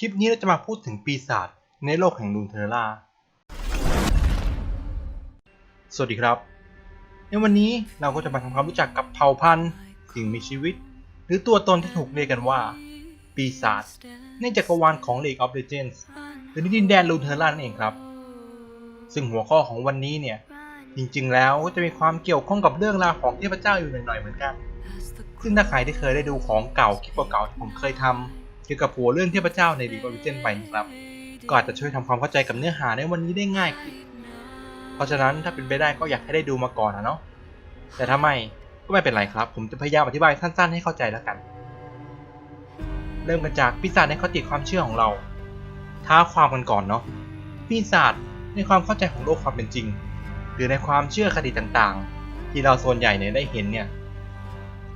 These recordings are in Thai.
คลิปนี้เราจะมาพูดถึงปีศาจในโลกแห่งลูนเทอร่า สวัสดีครับ ในวันนี้เราก็จะมาทำความรู้จักกับเผ่าพันธุ์สิ่งมีชีวิต หรือตัวตนที่ถูกเรียกกันว่า ปีศาจในจักรวาลของ League of Legends หรือในดินแดนลูนเทอร่านั่นเองครับ ซึ่งหัวข้อของวันนี้เนี่ย จริงๆ แล้วก็จะมีความเกี่ยวข้องกับเรื่องราวของเทพเจ้าอยู่หน่อยๆเหมือนกัน ซึ่งถ้าใครที่เคยได้ดูของเก่าคลิปเก่าที่ผมเคยทำ เกี่ยวกับหัวเรื่องเทพเจ้าในดี e อ g ิเจนไปนะครับ ก็อาจจะช่วยทำความเข้าใจกับเนื้อหาในวันนี้ได้ง่ายขึ้นเพราะฉะนั้นถ้าเป็นไปได้ก็อยากให้ได้ดูมาก่อนนะเนาะแต่ถ้าไม่ก็ไม่เป็นไรครับ ผมจะพยายามอธิบายสั้น ๆ ให้เข้าใจแล้วกัน เริ่มกันจากปีศาจในคติความเชื่อของเราท้าความกันก่อนเนาะปีศาจในความเข้าใจของโลกความเป็นจริง หรือในความเชื่อคติต่างๆ ที่เราส่วนใหญ่เนี่ยได้เห็นเนี่ย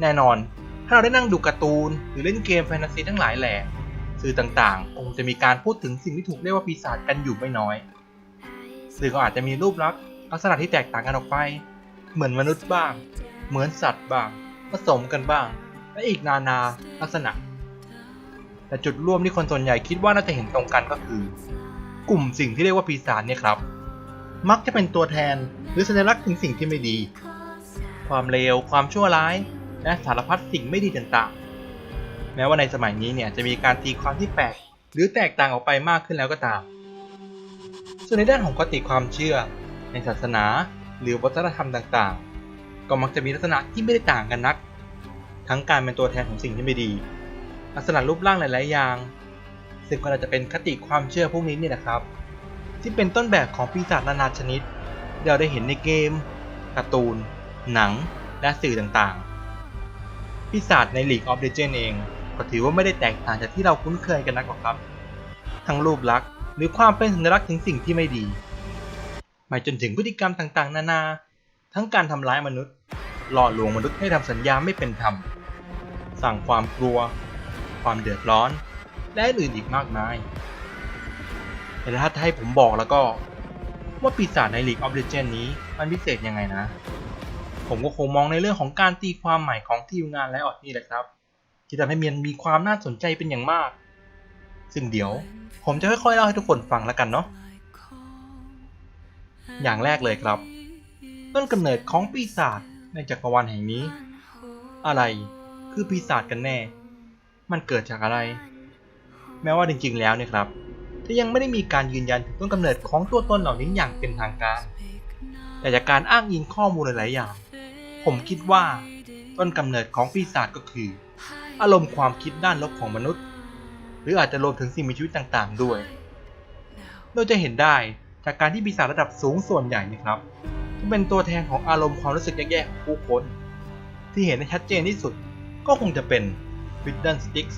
แน่นอนถ้าเราได้นั่งดูการ์ตูน หรือเล่นเกมแฟนตาซีทั้งหลายแหล่สื่อต่างๆ คงจะมีการพูดถึงสิ่งที่ถูกเรียกว่าปีศาจกันอยู่ไม่น้อย สื่อก็อาจจะมีรูปลักษณ์ลักษณะที่แตกต่างกันออกไป เหมือนมนุษย์บ้าง เหมือนสัตว์บ้าง ผสมกันบ้าง และอีกนานาลักษณะ แต่จุดร่วมที่คนส่วนใหญ่คิดว่าน่าจะเห็นตรงกันก็คือ กลุ่มสิ่งที่เรียกว่าปีศาจเนี่ยครับ มักจะเป็นตัวแทนหรือสัญลักษณ์ถึงสิ่งที่ไม่ดี ความเลว ความชั่วร้าย และสารพัดสิ่งไม่ดีต่างๆ แม้ว่าในสมัยนี้เนี่ยจะมีการตีความที่แปลกหรือแตกต่างออกไปมากขึ้นแล้วก็ตาม ส่วนในด้านของคติความเชื่อ ในศาสนาหรือวัฒนธรรมต่างๆ ก็มักจะมีลักษณะที่ไม่ได้ต่างกันนัก ทั้งการเป็นตัวแทนของสิ่งที่ไม่ดี ลักษณะรูปร่างหลายๆอย่าง ซึ่งก็อาจจะเป็นคติความเชื่อพวกนี้นี่แหละครับ ที่เป็นต้นแบบของปีศาจนานาชนิดที่เราได้เห็นในเกม การ์ตูน หนัง และสื่อต่างๆ ปีศาจใน League of Legends เอง ก็ถือว่าไม่ได้แตกต่างจากที่เราคุ้นเคยกันนักหรอกครับ ทั้งรูปลักษณ์หรือความเป็นสัญลักษณ์ถึงสิ่งที่ไม่ดีไปจนถึงพฤติกรรมต่างๆ นานา ทั้งการทำร้ายมนุษย์หล่อลวงมนุษย์ให้ทำสัญญาไม่เป็นธรรม สั่งความกลัว ความเดือดร้อน และอื่นอีกมากมาย แต่ถ้าให้ผมบอกแล้วก็ ว่าปีศาจใน League of Legends นี้มันพิเศษยังไงนะ ผมก็คงมองในเรื่องของการตีความใหม่ของทีมงานและออดนี่แหละครับ ที่ทำให้เมันมีความน่าสนใจเป็นอย่างมาก ซึ่งเดี๋ยว ผมจะค่อยๆเล่าให้ทุกคนฟังแล้วกันเนาะอย่างแรกเลยครับ ต้นกำเนิดของปีศาจในจักรวาลแห่งนี้ อะไรคือปีศาจกันแน่ มันเกิดจากอะไร แม้ว่าจริงๆแล้วเนี่ยครับจะยังไม่ได้มีการยืนยันถึงต้นกำเนิดของตัวตนเหล่านี้อย่างเป็นทางการ แต่จากการอ้างอิงข้อมูลหลายๆอย่าง ผมคิดว่า ต้นกำเนิดของปีศาจก็คือ อารมณ์ความคิดด้านลบของมนุษย์ หรืออาจจะรวมถึงสิ่งมีชีวิตต่างๆ ด้วย เราจะเห็นได้จากการที่ปีศาจระดับสูงส่วนใหญ่นะครับจะเป็นตัวแทนของอารมณ์ความรู้สึกแย่ๆของผู้คนที่เห็นได้ชัดเจนที่สุดก็คงจะเป็น w i d d e n Sticks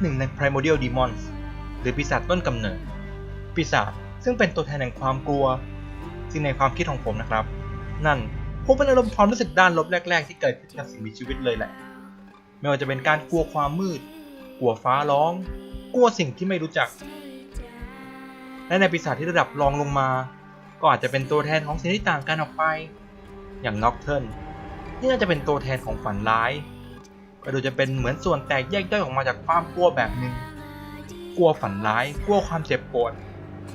หนึ่งใน Primordial Demons หรือปีศาจต้นกำเนิด ปีศาจซึ่งเป็นตัวแทนแห่งความกลัว ซึ่งในความคิดของผมนะครับ นั่น คงเป็นอารมณ์ความรู้สึกด้านลบแรก ๆ ที่เกิดขึ้นกับสิ่งมีชีวิตเลยแหละ ไม่ว่าจะเป็นการกลัวความมืด กลัวฟ้าร้อง กลัวสิ่งที่ไม่รู้จัก และในปีศาจที่ระดับรองลงมา ก็อาจจะเป็นตัวแทนของสิ่งที่ต่างกันออกไป อย่างน็อกเทิลที่น่าจะเป็นตัวแทนของฝันร้าย ก็ดูจะเป็นเหมือนส่วนแตกแยกย่อยออกมาจากความกลัวแบบหนึ่งกลัวฝันร้าย กลัวความเจ็บปวด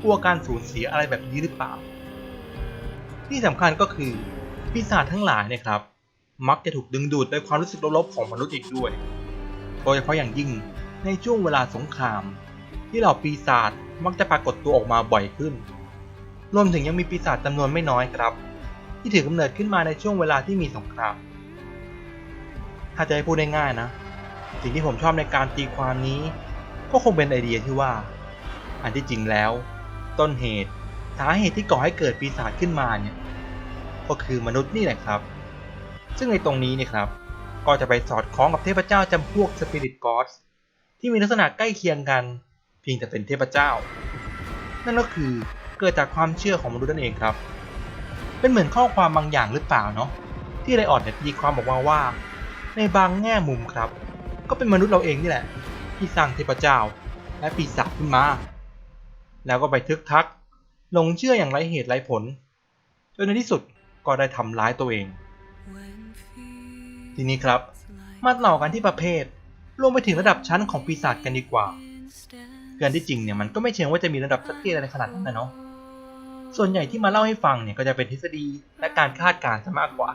กลัวการสูญเสียอะไรแบบนี้หรือเปล่า ที่สำคัญก็คือ ปีศาจทั้งหลายเนะครับ มักจะถูกดึงดูดด้วยความรู้สึกลบๆของมนุษย์อีกด้วย โดยเฉพาะอย่างยิ่งในช่วงเวลาสงคราม ที่เหล่าปีศาจมักจะปรากฏตัวออกมาบ่อยขึ้น รวมถึงยังมีปีศาจจำนวนไม่น้อยครับ ที่ถือกำเนิดขึ้นมาในช่วงเวลาที่มีสงคราม ถ้าจะให้พูดง่ายๆนะ สิ่งที่ผมชอบในการตีความนี้ ก็คงเป็นไอเดียที่ว่า อันที่จริงแล้ว ต้นเหตุสาเหตุที่ก่อให้เกิดปีศาจขึ้นมาเนี่ย ก็คือมนุษย์นี่แหละครับ ซึ่งในตรงนี้เนี่ยครับ ก็จะไปสอดคล้องกับเทพเจ้าจำพวกสปิริตกอสที่มีลักษณะใกล้เคียงกัน เพียงแต่เป็นเทพเจ้า นั่นก็คือเกิดจากความเชื่อของมนุษย์นั่นเองครับ เป็นเหมือนข้อความบางอย่างหรือเปล่าเนาะที่ไรออดเนี่ยตีความบอกมาว่า ในบางแง่มุมครับ ก็เป็นมนุษย์เราเองนี่แหละ ที่สร้างเทพเจ้า และปีศาจขึ้นมา แล้วก็ไปทึกทักหลงเชื่ออย่างไรเหตุไรผลจนในที่สุด ก็ได้ทำร้ายตัวเอง ทีนี้ครับ มาต่อกันที่ประเภท รวมไปถึงระดับชั้นของปีศาจกันดีกว่าเกินที่จริงเนี่ยมันก็ไม่เชิงว่าจะมีระดับชัดเจนอะไรขนาดนั้นนะเนาะ ส่วนใหญ่ที่มาเล่าให้ฟังเนี่ยก็จะเป็นทฤษฎีและการคาดการณ์ซะมากกว่า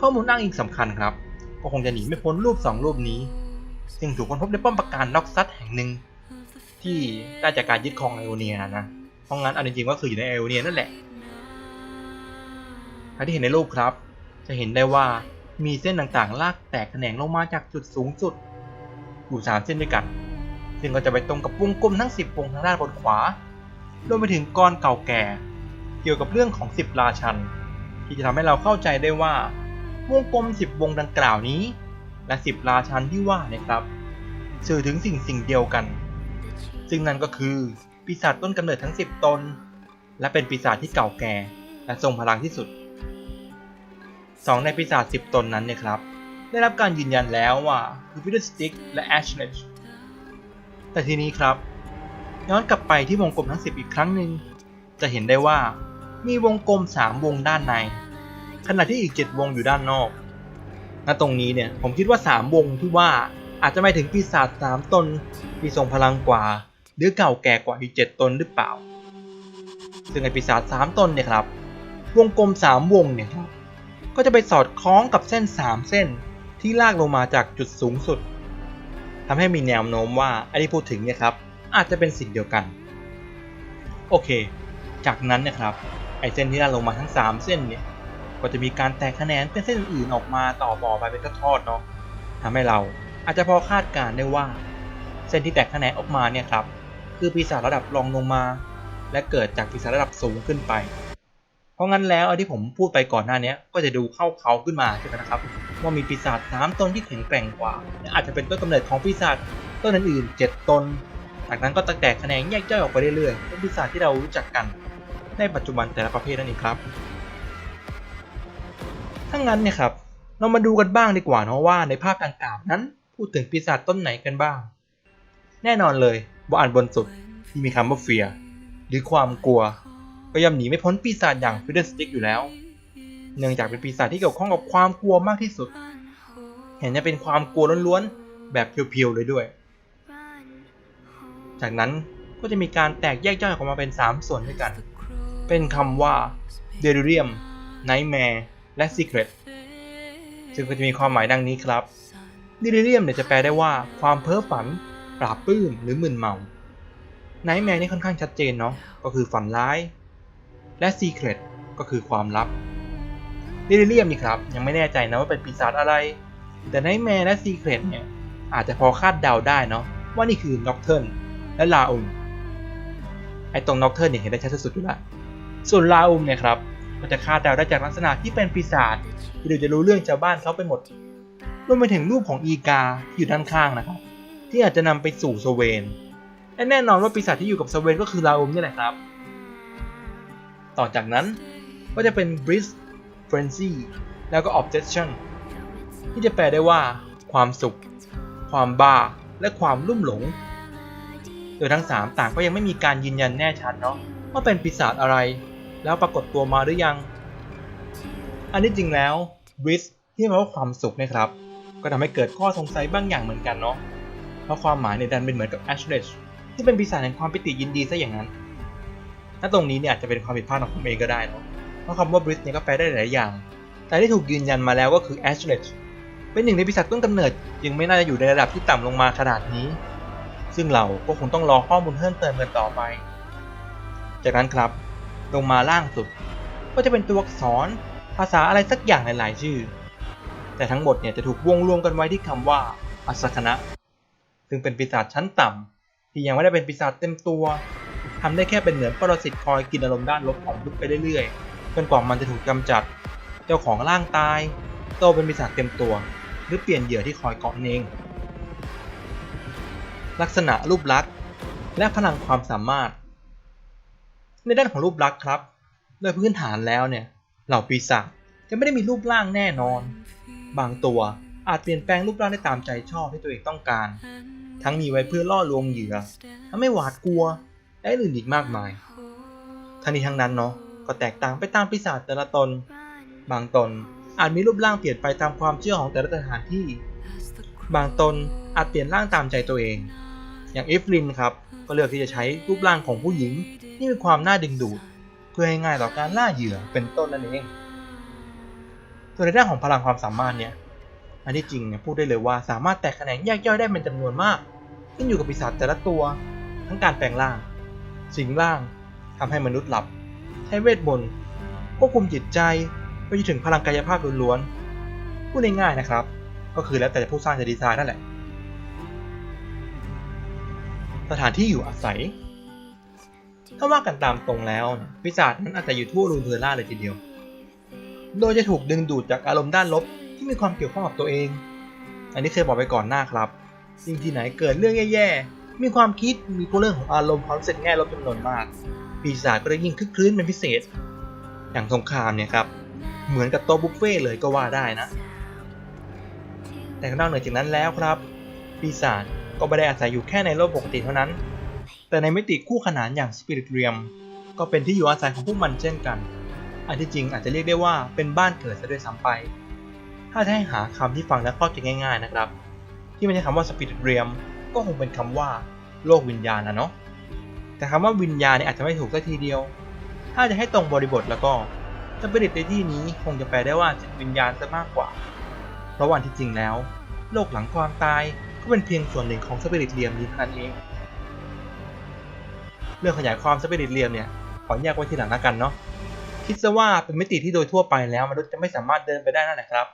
ข้อมูลอ้างอิงสำคัญครับ ก็คงจะหนีไม่พ้นรูปสองรูปนี้ ซึ่งถูกค้นพบในป้อมปราการน็อกซัตแห่งหนึ่ง ที่ได้จากการยึดครองไอโอเนียนะ เพราะงั้นเอาจริงก็คืออยู่ในไอโอเนียนั่นแหละ ถ้าที่เห็นในรูปครับ จะเห็นได้ว่ามีเส้นต่างๆ ลากแตกแขนงลงมาจากจุดสูงสุด อยู่สามเส้นด้วยกัน ซึ่งก็จะไปตรงกับวงกลมทั้ง 10วงทางด้านบนขวารวมไปถึงกรเก่าแก่ เกี่ยวกับเรื่องของ 10 ราชัน ที่จะทำให้เราเข้าใจได้ว่าวงกลม 10 วงดังกล่าวนี้ และ 10 ราชันที่ว่าเนี่ยครับ สื่อถึงสิ่งสิ่งเดียวกัน ซึ่งนั่นก็คือปีศาจต้นกำเนิดทั้ง 10 ตน และเป็นปีศาจที่เก่าแก่ และทรงพลังที่สุด สองในปีศาจ10ตนนั้นเนี่ยครับ ได้รับการยืนยันแล้วว่าคือ Fiddlestick และ Ashledge แต่ทีนี้ครับ ย้อนกลับไปที่วงกลมทั้ง 10 อีกครั้งหนึ่งจะเห็นได้ว่ามีวงกลม 3 วงด้านใน ขณะที่อีก 7 วงอยู่ด้านนอกณตรงนี้เนี่ยผมคิดว่า 3 วงที่ว่าอาจจะหมายถึงปีศาจ3ตนที่ทรงพลังกว่า หรือเก่าแก่กว่าอีก 7 ตนหรือเปล่า ซึ่งไอปีศาจ3ตนเนี่ยครับ วงกลม 3 วงเนี่ยครับ ก็จะไปสอดคล้องกับเส้น 3 เส้นที่ลากลงมาจากจุดสูงสุดทำให้มีแนวโน้มว่าไอ้ที่พูดถึงเนี่ยครับอาจจะเป็นสิ่งเดียวกัน โอเค จากนั้นนะครับไอเส้นที่ลากลงมาทั้ง 3 เส้นเนี่ยก็จะมีการแตกแขนงเป็นเส้นอื่นๆออกมาต่อต่อไปเป็นทอดเนาะทำให้เราอาจจะพอคาดการณ์ได้ว่า เส้นที่แตกแขนงออกมาเนี่ยครับคือปีศาจระดับรองลงมา และเกิดจากปีศาจระดับสูงขึ้นไป เพราะงั้นแล้วไอ้ที่ผมพูดไปก่อนหน้านี้ก็จะดูเข้าเขาขึ้นมาใช่ไหมนะครับ ว่ามีปีศาจ3ตนที่แข็งแกร่งกว่าและอาจจะเป็นต้นกำเนิดของปีศาจต้นอื่นๆ7ตน จากนั้นก็แตกแขนงแยกย่อยออกไปเรื่อยๆเป็นปีศาจที่เรารู้จักกันในปัจจุบันแต่ละประเภทนั่นเองครับถ้างั้นเนี่ยครับเรามาดูกันบ้างดีกว่าเนาะว่าในภาพดังกล่าวนั้น พูดถึงปีศาจต้นไหนกันบ้าง แน่นอนเลยว่าอันบนสุดที่มีคำว่าเฟียหรือความกลัว ก็ย่อมหนีไม่พ้นปีศาจอย่างฟิเดสติกอยู่แล้ว เนื่องจากเป็นปีศาจที่เกี่ยวข้องกับความกลัวมากที่สุด เห็นจะเป็นความกลัวล้วนๆ แบบเพียวๆเลยด้วย จากนั้นก็จะมีการแตกแยกย่อยออกมาเป็น 3 ส่วนด้วยกัน เป็นคำว่า Delirium Nightmare และ Secret ซึ่งก็จะมีความหมายดังนี้ครับ Delirium เนี่ยจะแปลได้ว่าความเพ้อฝัน ปราบปลื้มหรือมึนเมา Nightmare นี่ค่อนข้างชัดเจนเนาะ ก็คือฝันร้าย และ Secret ก็คือความลับ Delirium นี่ครับ ยังไม่แน่ใจนะว่าเป็นปีศาจอะไร แต่ Nightmare และ Secret เนี่ยอาจจะพอคาดเดาได้เนาะว่านี่คือ Nocturne และลาอุมไอ้ตรง Nocturne เนี่ยเห็นได้ชัดสุดอยู่ล้วส่วนลาอุมเนี่ยครับก็จะคาดเดาได้จากลักษณะที่เป็นปีศาจที่เราจะรู้เรื่องชาวบ้านเขาไปหมดรวมไปถึงรูปของอีกาที่อยู่ด้านข้างนะครับ ที่อาจจะนำไปสู่สเวนและแน่นอนว่าปีศาจที่อยู่กับสเวนก็คือลาอุมนี่แหละครับ ต่อจากนั้นก็จะเป็น b r i s Frenzy แล้วก็ Obsession ที่จะแปลได้ว่า ความสุข ความบ้า และความลุ่มหลง โดยทั้ง 3 ต่างก็ยังไม่มีการยืนยันแน่ชัดเนาะว่าเป็นปีศาจอะไร แล้วปรากฏตัวมาหรือยัง อันที่จริงแล้ว b r i s ที่แปลว่าความสุขนะครับ ก็ทำให้เกิดข้อสงสัยบางอย่างเหมือนกันเนาะเพราะความหมายในดันเป็นเหมือนกับ Ashledge ที่เป็นปีศาจแห่งความปิติยินดีซะอย่างนั้น ถ้าตรงนี้เนี่ยอาจจะเป็นความผิดพลาดของผมเองก็ได้เนาะเพราะคำว่า b r i s เนี่ยก็แปลได้หลายอย่าง แต่ที่ถูกยืนยันมาแล้วก็คือ Ashledge เป็นหนึ่งในปีศาจต้นกำเนิดจึงไม่น่าจะอยู่ในระดับที่ต่ำลงมาขนาดนี้ ซึ่งเราก็คงต้องรอข้อมูลเพิ่มเติมกันต่อไป จากนั้นครับ ลงมาล่างสุด ก็จะเป็นตัวอักษรภาษาอะไรสักอย่างหลาย ๆ ชื่อ แต่ทั้งหมดเนี่ยจะถูกวงรวมกันไว้ที่คำว่าอัสคณะซึ่งเป็นปีศาจชั้นต่ำที่ยังไม่ได้เป็นปีศาจเต็มตัว ทำได้แค่เป็นเหมือนปรสิตคอยกินอารมณ์ด้านลบของมนุษย์ไปเรื่อยๆ จนกว่ามันจะถูกกำจัด เจ้าของร่างตาย โตเป็นปีศาจเต็มตัว หรือเปลี่ยนเหยื่อที่คอยเกาะเอง ลักษณะรูปลักษณ์และพลังความสามารถ ในด้านของรูปลักษณ์ครับ โดยพื้นฐานแล้วเนี่ยเหล่าปีศาจจะไม่ได้มีรูปร่างแน่นอน บางตัวอาจเปลี่ยนแปลงรูปร่างได้ตามใจชอบที่ตัวเองต้องการ ทั้งมีไว้เพื่อล่อลวงเหยื่อทำให้หวาดกลัว และอื่นอีกมากมาย ทั้งนี้ทั้งนั้นเนาะก็แตกต่างไปตามปีศาจแต่ละตน บางตนอาจมีรูปร่างเปลี่ยนไปตามความเชื่อของแต่ละสถานที่ บางตนอาจเปลี่ยนร่างตามใจตัวเอง อย่างเอฟลินครับก็เลือกที่จะใช้รูปร่างของผู้หญิงที่มีความน่าดึงดูด เพื่อให้ง่ายต่อการล่าเหยื่อเป็นต้นนั่นเองส่วนในด้านของพลังความสามารถเนี่ยอันที่จริงเนี่ยพูดได้เลยว่าสามารถแตกแขนงแยกย่อยได้เป็นจำนวนมาก ขึ้นอยู่กับปีศาจแต่ละตัว ทั้งการแปลงร่าง สิงร่างทำให้มนุษย์หลับ ใช้เวทมนต์ควบคุมจิตใจไปจนถึงพลังกายภาพล้วนๆพูดง่ายๆนะครับ ก็คือแล้วแต่ผู้สร้างจะดีไซน์นั่นแหละ สถานที่อยู่อาศัยถ้าว่ากันตามตรงแล้วเนี่ยปีศาจนั้นอาจจะอยู่ทั่วรูนเทอร่าเลยทีเดียว โดยจะถูกดึงดูดจากอารมณ์ด้านลบที่มีความเกี่ยวข้องกับตัวเอง อันนี้เคยบอกไปก่อนหน้าครับ สิ่งที่ไหนเกิดเรื่องแย่ๆ มีความคิดมีเรื่องของอารมณ์ความรู้สึกแง่ลบจำนวนมาก ปีศาจก็จะยิ่งคึกคืนเป็นพิเศษ อย่างสงครามเนี่ยครับ เหมือนกับโต๊ะบุฟเฟ่เลยก็ว่าได้นะ แต่นอกเหนือจากนั้นแล้วครับ ปีศาจก็ไม่ได้อาศัยอยู่แค่ในโลกปกติเท่านั้น แต่ในมิติคู่ขนานอย่าง Spirit Realm ก็เป็นที่อยู่อาศัยของพวกมันเช่นกัน อันที่จริงอาจจะเรียกได้ว่าเป็นบ้านเกิดซะด้วยซ้ำไป ถ้าจะให้หาคำที่ฟังและเข้าใจง่าย ๆนะครับ ที่ม่ใช่คำว่า Spirit Realm ก็คงเป็นคำว่าโลกวิญญาณนะเนาะแต่คำว่าวิญญาณเนี่ยอาจจะไม่ถูกสักทีเดียว ถ้าจะให้ตรงบริบทแล้วก็ Spirit ในที่นี้คงจะแปลได้ว่าจิตวิญญาณซะมากกว่า เพราะวันที่จริงแล้ว โลกหลังความตายก็เป็นเพียงส่วนหนึ่งของ Spirit Realm นี้เท่านั้นเอง เรื่องขยายความ Spirit Realm เนี่ยขอแยกไว้ทีหลังแล้วกันเนาะคิดซะว่าเป็นมิติที่โดยทั่วไปแล้วมนุษย์จะไม่สามารถเดินไปได้นั่นแหละครับ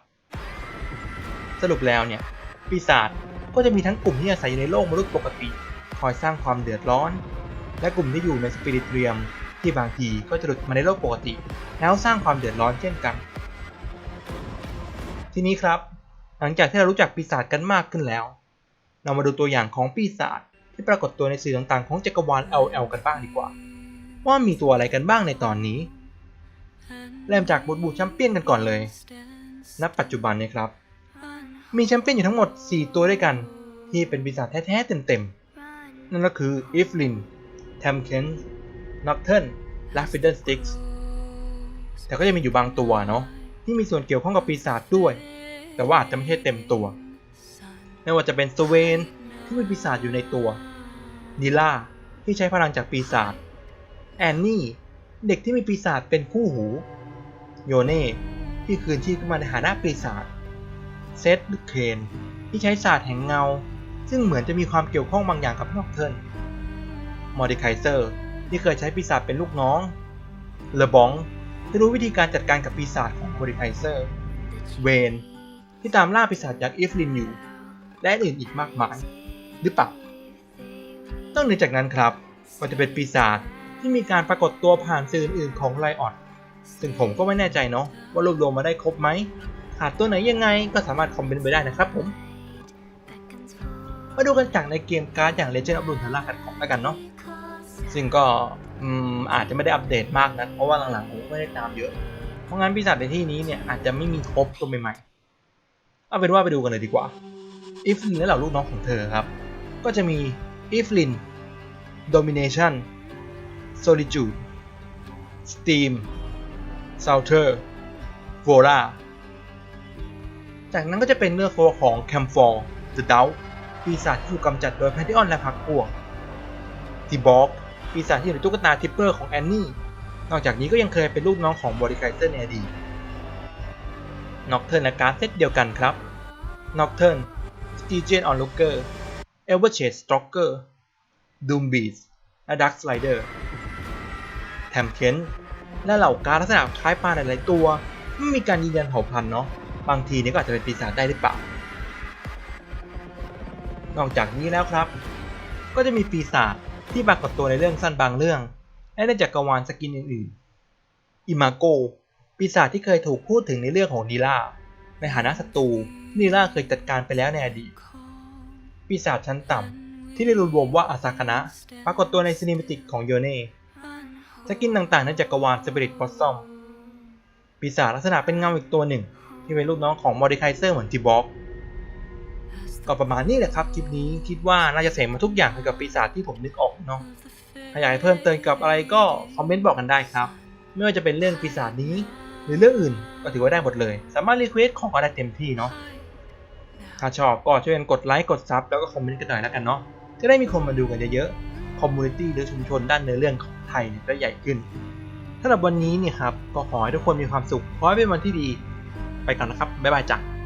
สรุปแล้วเนี่ยปีศาจ ก็จะมีทั้งกลุ่มที่อาศัยอยู่ในโลกมนุษย์ปกติ คอยสร้างความเดือดร้อน และกลุ่มที่อยู่ในสปิริตเรียมที่บางทีก็จะหลุดมาในโลกปกติ แล้วสร้างความเดือดร้อนเช่นกัน ทีนี้ครับ หลังจากที่เรารู้จักปีศาจกันมากขึ้นแล้ว เรามาดูตัวอย่างของปีศาจที่ปรากฏตัวในสื่อต่างๆ ของจักรวาล LL กันบ้างดีกว่า ว่ามีตัวอะไรกันบ้างในตอนนี้ เริ่มจากบทบูแชมเปี้ยนกันก่อนเลย ณ ปัจจุบันนี่ยครับ มีแชมเปี้ยนอยู่ทั้งหมด 4 ตัวด้วยกัน ที่เป็นปีศาจแท้ ๆ เต็ม ๆ นั่นก็คืออีฟลินแทมเคนน็อตเทิลและฟิดเดิลสติกส์แต่ก็ยังมีอยู่บางตัวเนาะที่มีส่วนเกี่ยวข้องกับปีศาจด้วย แต่ว่าอาจจะไม่ใช่เต็มตัว ไม่ว่าจะเป็นสเวนที่มีปีศาจอยู่ในตัวนิล่าที่ใช้พลังจากปีศาจแอนนี่เด็กที่มีปีศาจเป็นคู่หู โยเน่ที่คืนชีพขึ้นมาในฐานะปีศาจ เซธหรือเคนที่ใช้ศาสตร์แห่งเงา ซึ่งเหมือนจะมีความเกี่ยวข้องบางอย่างกับนอกเทิร์นมอร์ดิไคเซอร์ที่เคยใช้ปีศาจเป็นลูกน้องเลบองที่รู้วิธีการจัดการกับปีศาจของมอร์ดิไคเซอร์เวนที่ตามล่าปีศาจยักษ์อีฟลินอยู่ และอื่นอีกมากมาย หรือเปล่านอกเหนือจากนั้นครับก็จะเป็นปีศาจที่มีการปรากฏตัวผ่านสื่ออื่นของไลออดซึ่งผมก็ไม่แน่ใจเนาะว่ารวบรวมมาได้ครบไหม ขาดตัวไหนยังไงก็สามารถคอมเมนต์ไว้ได้นะครับผม มาดูกันจากในเกมการ์ดอย่าง Legend of Runeterra กันของแล้วกันเนาะ ซึ่งก็อืมอาจจะไม่ได้อัปเดตมากนะเพราะว่าหลังๆผมไม่ได้ตามเยอะ เพราะงั้นปีศาจในที่นี้เนี่ยอาจจะไม่มีครบตัวใหม่ๆ เอาเป็นว่าไปดูกันเลยดีกว่าอีฟลินและเหล่าลูกน้องของเธอครับ ก็จะมีอีฟลิน Domination Solitude Steam Souter Vora จากนั้นก็จะเป็นเนื้อโคของ c a m f o r The d o u b t ปีศาจที่ถูกกำจัดโดยแพนทิออนและพักพวกทีบ็อกปีศาจที่อยู่ในตุ๊กตาทิปเปอร์ของแอนนี่ นอกจากนี้ก็ยังเคยเป็นลูกน้องของบริไคเซอร์ในอดีตน็อกเทิร์นและการ์ดเซตเดียวกันครับน็อกเทิร์นสตีเจนออนลูเกอร์เอเวอร์เชดสตร็อกเกอร์ดูมบีสและดักสไลเดอร์แถมเคนและเหล่าการลักษณะคล้ายปลาหลายๆตัว ไม่มีการยืนยันเผ่าพันธุ์เนาะ บางทีนี่ก็อาจจะเป็นปีศาจได้หรือเปล่า นอกจากนี้แล้วครับ ก็จะมีปีศาจที่ปรากฏตัวในเรื่องสั้นบางเรื่อง และในจักรวาลสกินอื่นๆ อิมาโก ปีศาจที่เคยถูกพูดถึงในเรื่องของนีล่า ในฐานะศัตรูที่นีล่าเคยจัดการไปแล้วในอดีต ปีศาจชั้นต่ำที่ได้รวมว่าอาซาคนะปรากฏตัวในซีนิเมติกของโยเน่สกินต่างๆในจักรวาลสปิริตบอสซอมปีศาจลักษณะเป็นเงาอีกตัวหนึ่ง ที่เป็นลูกน้องของมอร์ดิไคเซอร์เหมือนทีบอกก็ประมาณนี้แหละครับคลิปนี้คิดว่าน่าจะเสร็จมาทุกอย่างเกี่ยวกับปีศาจที่ผมนึกออกเนาะถ้าอยากเพิ่มเติมกับอะไรก็คอมเมนต์บอกกันได้ครับ ไม่ว่าจะเป็นเรื่องปีศาจนี้ หรือเรื่องอื่นก็ถือว่าได้หมดเลย สามารถรีเควสต์ของก็ได้เต็มที่เนาะถ้าชอบก็ช่วยกันกดไลค์กดซับแล้วก็คอมเมนต์กันหน่อยแล้วกันเนาะจะได้มีคนมาดูกันเยอะๆคอมมูนิตี้หรือชุมชนด้านเนื้อเรื่องของไทยจะใหญ่ขึ้นสำหรับวันนี้เนี่ยครับก็ขอให้ทุกคนมีความสุขขอให้เป็นวันที่ดี ไปก่อนนะครับบ๊ายบายจ้ะ